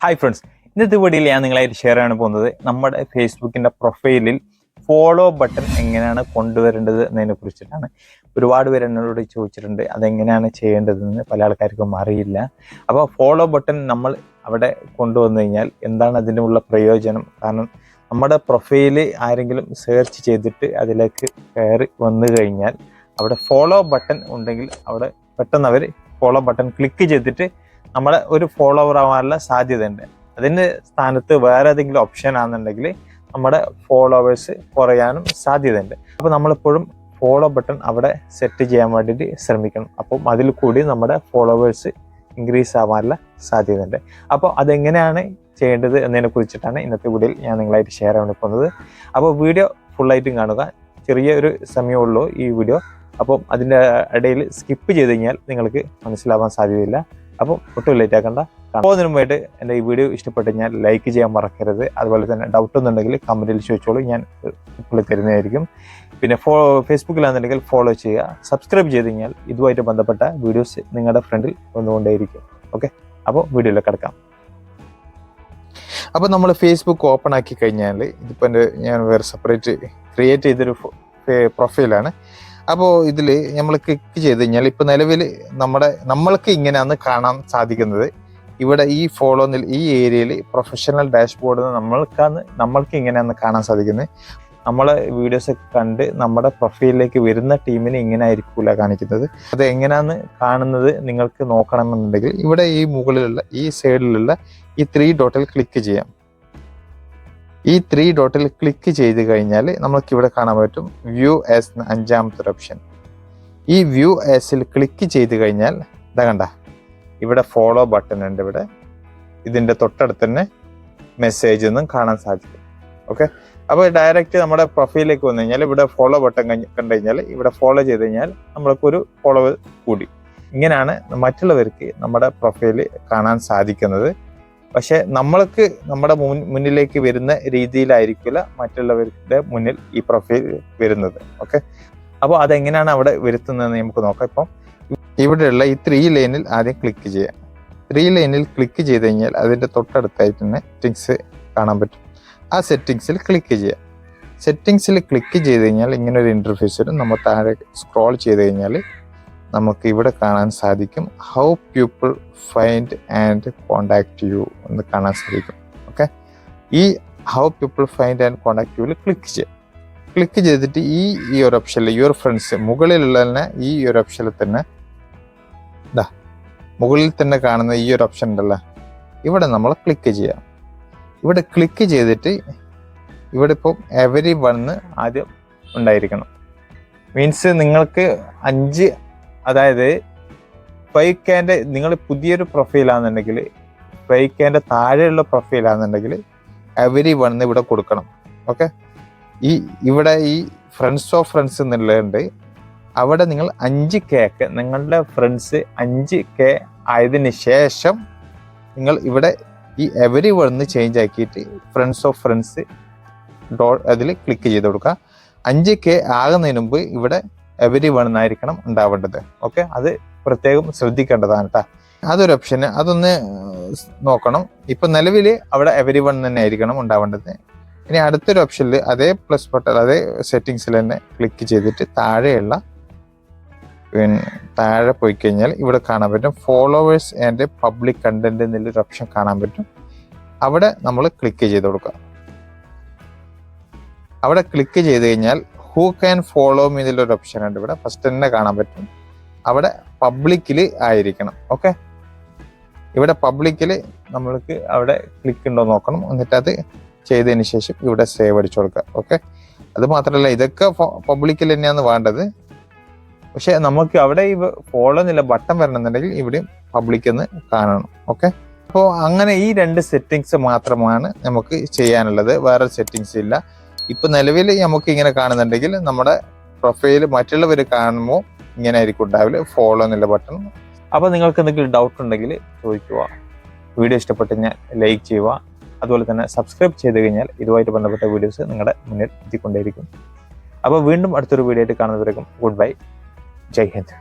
Hi friends ഇന്നത്തെ വീഡിയോയിൽ ഞാൻ നിങ്ങളായിട്ട് ഷെയർ ചെയ്യാൻ പോകുന്നത് നമ്മുടെ ഫേസ്ബുക്കിന്റെ പ്രൊഫൈലിൽ ഫോളോ ബട്ടൺ എങ്ങനെയാണ് കൊണ്ടുവരേണ്ടത് എന്നതിനെ കുറിച്ചിട്ടാണ്. ഒരുപാട് പേര് എന്നോട് ചോദിച്ചിട്ടുണ്ട് അതെങ്ങനെയാണ് ചെയ്യേണ്ടതെന്ന്. പല ആൾക്കാർക്കും അറിയില്ല. അപ്പോൾ ഫോളോ ബട്ടൺ നമ്മൾ അവിടെ കൊണ്ടുവന്നു കഴിഞ്ഞാൽ എന്താണ് അതിനുള്ള പ്രയോജനം? കാരണം നമ്മുടെ പ്രൊഫൈൽ ആരെങ്കിലും സെർച്ച് ചെയ്തിട്ട് അതിലേക്ക് കയറി വന്നു കഴിഞ്ഞാൽ അവിടെ ഫോളോ ബട്ടൺ ഉണ്ടെങ്കിൽ അവിടെ പെട്ടെന്ന് അവർ ഫോളോ ബട്ടൺ ക്ലിക്ക് ചെയ്തിട്ട് നമ്മളെ ഒരു ഫോളോവർ ആവാനുള്ള സാധ്യതയുണ്ട്. അതിന്റെ സ്ഥാനത്ത് വേറെ ഏതെങ്കിലും ഓപ്ഷൻ ആണെന്നുണ്ടെങ്കിൽ നമ്മുടെ ഫോളോവേഴ്സ് കുറയാനും സാധ്യതയുണ്ട്. അപ്പോൾ നമ്മളെപ്പോഴും ഫോളോ ബട്ടൺ അവിടെ സെറ്റ് ചെയ്യാൻ വേണ്ടിയിട്ട് ശ്രമിക്കണം. അപ്പം അതിൽ കൂടി നമ്മുടെ ഫോളോവേഴ്സ് ഇൻക്രീസ് ആവാനുള്ള സാധ്യതയുണ്ട്. അപ്പോൾ അതെങ്ങനെയാണ് ചെയ്യേണ്ടത് എന്നതിനെ കുറിച്ചിട്ടാണ് ഇന്നത്തെ വീഡിയോയിൽ ഞാൻ നിങ്ങളായിട്ട് ഷെയർ ചെയ്യാൻ പോകുന്നത്. അപ്പോൾ വീഡിയോ ഫുള്ളായിട്ടും കാണുക. ചെറിയ ഒരു സമയമുള്ളൂ ഈ വീഡിയോ അപ്പം അതിന്റെ ഇടയിൽ സ്കിപ്പ് ചെയ്ത് കഴിഞ്ഞാൽ നിങ്ങൾക്ക് മനസ്സിലാവാൻ സാധ്യതയില്ല. അപ്പം ഒട്ടും ലേറ്റ് ആക്കണ്ട. പോകുന്നതിന് മുമ്പായിട്ട് എന്റെ ഈ വീഡിയോ ഇഷ്ടപ്പെട്ട് ഞാൻ ലൈക്ക് ചെയ്യാൻ മറക്കരുത്. അതുപോലെ തന്നെ ഡൗട്ട് ഒന്നുണ്ടെങ്കിൽ കമന്റിൽ ചോദിച്ചോളൂ. ഞാൻ ഇപ്പോൾ തരുന്നതായിരിക്കും. പിന്നെ ഫോ ഫേസ്ബുക്കിലാണെന്നുണ്ടെങ്കിൽ ഫോളോ ചെയ്യുക. സബ്സ്ക്രൈബ് ചെയ്ത് കഴിഞ്ഞാൽ ഇതുമായിട്ട് ബന്ധപ്പെട്ട വീഡിയോസ് നിങ്ങളുടെ ഫ്രണ്ടിൽ വന്നുകൊണ്ടേയിരിക്കും. ഓക്കെ അപ്പോൾ വീഡിയോയിലേക്ക് കിടക്കാം. അപ്പോൾ നമ്മൾ ഫേസ്ബുക്ക് ഓപ്പൺ ആക്കി കഴിഞ്ഞാൽ ഇതിപ്പോൾ എന്റെ ഞാൻ വേറെ സെപ്പറേറ്റ് ക്രിയേറ്റ് ചെയ്തൊരു പ്രൊഫൈലാണ് അപ്പോൾ ഇതിൽ നമ്മൾ ക്ലിക്ക് ചെയ്ത് കഴിഞ്ഞാൽ ഇപ്പോൾ നിലവിൽ നമ്മുടെ നമ്മൾക്ക് ഇങ്ങനെയാണ് കാണാൻ സാധിക്കുന്നത്. ഇവിടെ ഈ ഫോളോ ഈ ഏരിയയിൽ പ്രൊഫഷണൽ ഡാഷ്ബോർഡ് നമ്മൾക്കാണ് നമ്മൾക്ക് ഇങ്ങനെയാണ് കാണാൻ സാധിക്കുന്നത്. നമ്മളെ വീഡിയോസ് ഒക്കെ കണ്ട് നമ്മുടെ പ്രൊഫൈലിലേക്ക് വരുന്ന ടീമിന് ഇങ്ങനെ ആയിരിക്കില്ല കാണിക്കുന്നത്. അത് എങ്ങനെയാണ് കാണുന്നത് നിങ്ങൾക്ക് നോക്കണമെന്നുണ്ടെങ്കിൽ ഇവിടെ ഈ മുകളിലുള്ള ഈ സൈഡിലുള്ള ഈ ത്രീ ഡോട്ടിൽ ക്ലിക്ക് ചെയ്യാം. ഈ ത്രീ ഡോട്ടിൽ ക്ലിക്ക് ചെയ്ത് കഴിഞ്ഞാൽ നമുക്ക് ഇവിടെ കാണാൻ പറ്റും വ്യൂ ആസ് അഞ്ചാമത്തെ ഓപ്ഷൻ ഈ വ്യൂ എസിൽ ക്ലിക്ക് ചെയ്ത് കഴിഞ്ഞാൽ ഇതാ കണ്ട ഇവിടെ ഫോളോ ബട്ടൺ ഉണ്ട് ഇവിടെ. ഇതിന്റെ തൊട്ടടുത്ത് തന്നെ മെസ്സേജ് ഒന്നും കാണാൻ സാധിക്കും. ഓക്കെ അപ്പോൾ ഡയറക്റ്റ് നമ്മുടെ പ്രൊഫൈലിലേക്ക് വന്നു കഴിഞ്ഞാൽ ഇവിടെ ഫോളോ ബട്ടൺ കണ്ടു കഴിഞ്ഞാൽ ഇവിടെ ഫോളോ ചെയ്ത് കഴിഞ്ഞാൽ നമ്മൾക്കൊരു ഫോളോ കൂടി. ഇങ്ങനെയാണ് മറ്റുള്ളവർക്ക് നമ്മുടെ പ്രൊഫൈൽ കാണാൻ സാധിക്കുന്നത്. പക്ഷെ നമ്മൾക്ക് നമ്മുടെ മുന്നിലേക്ക് വരുന്ന രീതിയിലായിരിക്കില്ല മറ്റുള്ളവരുടെ മുന്നിൽ ഈ പ്രൊഫൈൽ വരുന്നത്. ഓക്കെ അപ്പോൾ അതെങ്ങനെയാണ് അവിടെ വരുത്തുന്നതെന്ന് നമുക്ക് നോക്കാം ഇപ്പം. ഇവിടെയുള്ള ഈ ത്രീ ലൈനിൽ ആദ്യം ക്ലിക്ക് ചെയ്യാം. ത്രീ ലൈനിൽ ക്ലിക്ക് ചെയ്ത് കഴിഞ്ഞാൽ അതിന്റെ തൊട്ടടുത്തായി തന്നെ സെറ്റിങ്സ് കാണാൻ പറ്റും. ആ സെറ്റിങ്സിൽ ക്ലിക്ക് ചെയ്യാം. സെറ്റിങ്സിൽ ക്ലിക്ക് ചെയ്ത് കഴിഞ്ഞാൽ ഇങ്ങനെ ഒരു ഇന്റർഫേസ് വരും നമ്മൾ താഴെ സ്ക്രോൾ ചെയ്ത് കഴിഞ്ഞാൽ നമുക്ക് ഇവിടെ കാണാൻ സാധിക്കും. How people find and contact you എന്ന് കാണാൻ സാധിക്കും. ഓക്കെ ഈ how people find and contact യുവിൽ click ചെയ്യുക ക്ലിക്ക് ചെയ്തിട്ട് ഈ ഈ ഒരു ഓപ്ഷനിൽ യുവർ ഫ്രണ്ട്സ് മുകളിലുള്ള തന്നെ ഈ ഒരു ഓപ്ഷനിൽ തന്നെ ഇതാ മുകളിൽ തന്നെ കാണുന്ന ഈ ഒരു ഓപ്ഷൻ ഉണ്ടല്ലോ. ഇവിടെ നമ്മൾ ക്ലിക്ക് ചെയ്യാം. ഇവിടെ ക്ലിക്ക് ചെയ്തിട്ട് ഇവിടെ ഇപ്പം എവരി വണ്ണ് ആദ്യം ഉണ്ടായിരിക്കണം. മീൻസ് നിങ്ങൾക്ക് അഞ്ച് അതായത് ഫൈവ് നിങ്ങൾ പുതിയൊരു പ്രൊഫൈലാണെന്നുണ്ടെങ്കിൽ ഫൈവ് താഴെയുള്ള പ്രൊഫൈലാണെന്നുണ്ടെങ്കിൽ എവരി വൺ ഇവിടെ കൊടുക്കണം. ഓക്കെ ഈ ഇവിടെ ഈ ഫ്രണ്ട്സ് ഓഫ് ഫ്രണ്ട്സ് എന്നുള്ളതുണ്ട്. അവിടെ നിങ്ങൾ അഞ്ച് കേക്ക് നിങ്ങളുടെ ഫ്രണ്ട്സ് അഞ്ച് കെ ആയതിന് ശേഷം നിങ്ങൾ ഇവിടെ ഈ എവരി വണ്ണ് ചേഞ്ച് ആക്കിയിട്ട് ഫ്രണ്ട്സ് ഓഫ് ഫ്രണ്ട്സ് ഡോ അതിൽ ക്ലിക്ക് ചെയ്ത് കൊടുക്കുക. അഞ്ച് കെ ആകുന്നതിന് മുമ്പ് ഇവിടെ എവരി വൺ എന്നായിരിക്കണം ഉണ്ടാവേണ്ടത്. ഓക്കെ അത് പ്രത്യേകം ശ്രദ്ധിക്കേണ്ടതാണ് കേട്ടോ അതൊരു ഓപ്ഷന് അതൊന്ന് നോക്കണം. ഇപ്പൊ നിലവിൽ അവിടെ എവരി വൺ തന്നെ ആയിരിക്കണം ഉണ്ടാവേണ്ടത്. ഇനി അടുത്തൊരു ഓപ്ഷനിൽ അതേ പ്ലസ് ബട്ടൺ അതേ സെറ്റിങ്സിൽ തന്നെ ക്ലിക്ക് ചെയ്തിട്ട് താഴെയുള്ള പിന്നെ താഴെ പോയി കഴിഞ്ഞാൽ ഇവിടെ കാണാൻ പറ്റും ഫോളോവേഴ്സ് ആൻഡ് പബ്ലിക് കണ്ടന്റ് എന്നുള്ളൊരു ഓപ്ഷൻ കാണാൻ പറ്റും. അവിടെ നമ്മൾ ക്ലിക്ക് ചെയ്ത് കൊടുക്കുക. അവിടെ ക്ലിക്ക് ചെയ്ത് കഴിഞ്ഞാൽ ഹൂ ക്യാൻ ഫോളോ മീ ഇതിലൊരു ഓപ്ഷൻ ഉണ്ട് ഇവിടെ. ഫസ്റ്റ് തന്നെ കാണാൻ പറ്റും. അവിടെ പബ്ലിക്കിൽ ആയിരിക്കണം. ഓക്കെ ഇവിടെ പബ്ലിക്കിൽ നമ്മൾക്ക് അവിടെ ക്ലിക്ക് ഉണ്ടോ നോക്കണം. എന്നിട്ട് അത് ചെയ്തതിന് ശേഷം ഇവിടെ സേവ് അടിച്ചു കൊടുക്കുക. ഓക്കെ അത് മാത്രമല്ല ഇതൊക്കെ പബ്ലിക്കിൽ തന്നെയാണ് വേണ്ടത്. പക്ഷെ നമുക്ക് അവിടെ ഈ ഫോളോ എന്നുള്ള ബട്ടൺ വരണമെന്നുണ്ടെങ്കിൽ ഇവിടെയും പബ്ലിക് എന്ന് കാണണം. ഓക്കെ അപ്പോൾ അങ്ങനെ ഈ രണ്ട് സെറ്റിങ്സ് മാത്രമാണ് നമുക്ക് ചെയ്യാനുള്ളത്. വേറെ സെറ്റിങ്സ് ഇല്ല. ഇപ്പൊ നിലവിൽ നമുക്ക് ഇങ്ങനെ കാണുന്നുണ്ടെങ്കിൽ നമ്മുടെ പ്രൊഫൈൽ മറ്റുള്ളവർ കാണുമ്പോൾ ഇങ്ങനെ ആയിരിക്കും ഉണ്ടാവില്ല? ഫോളോ എന്നുള്ള ബട്ടൺ അപ്പോൾ നിങ്ങൾക്ക് എന്തെങ്കിലും ഡൗട്ട് ഉണ്ടെങ്കിൽ ചോദിക്കുക. വീഡിയോ ഇഷ്ടപ്പെട്ട് കഴിഞ്ഞാൽ ലൈക്ക് ചെയ്യുക. അതുപോലെ തന്നെ സബ്സ്ക്രൈബ് ചെയ്ത് കഴിഞ്ഞാൽ ഇതുമായിട്ട് ബന്ധപ്പെട്ട വീഡിയോസ് നിങ്ങളുടെ മുന്നിൽ എത്തിക്കൊണ്ടേയിരിക്കും. അപ്പോൾ വീണ്ടും അടുത്തൊരു വീഡിയോ ആയിട്ട് കാണുന്നവരേക്കും ഗുഡ് ബൈ ജയ് ഹിന്ദ്.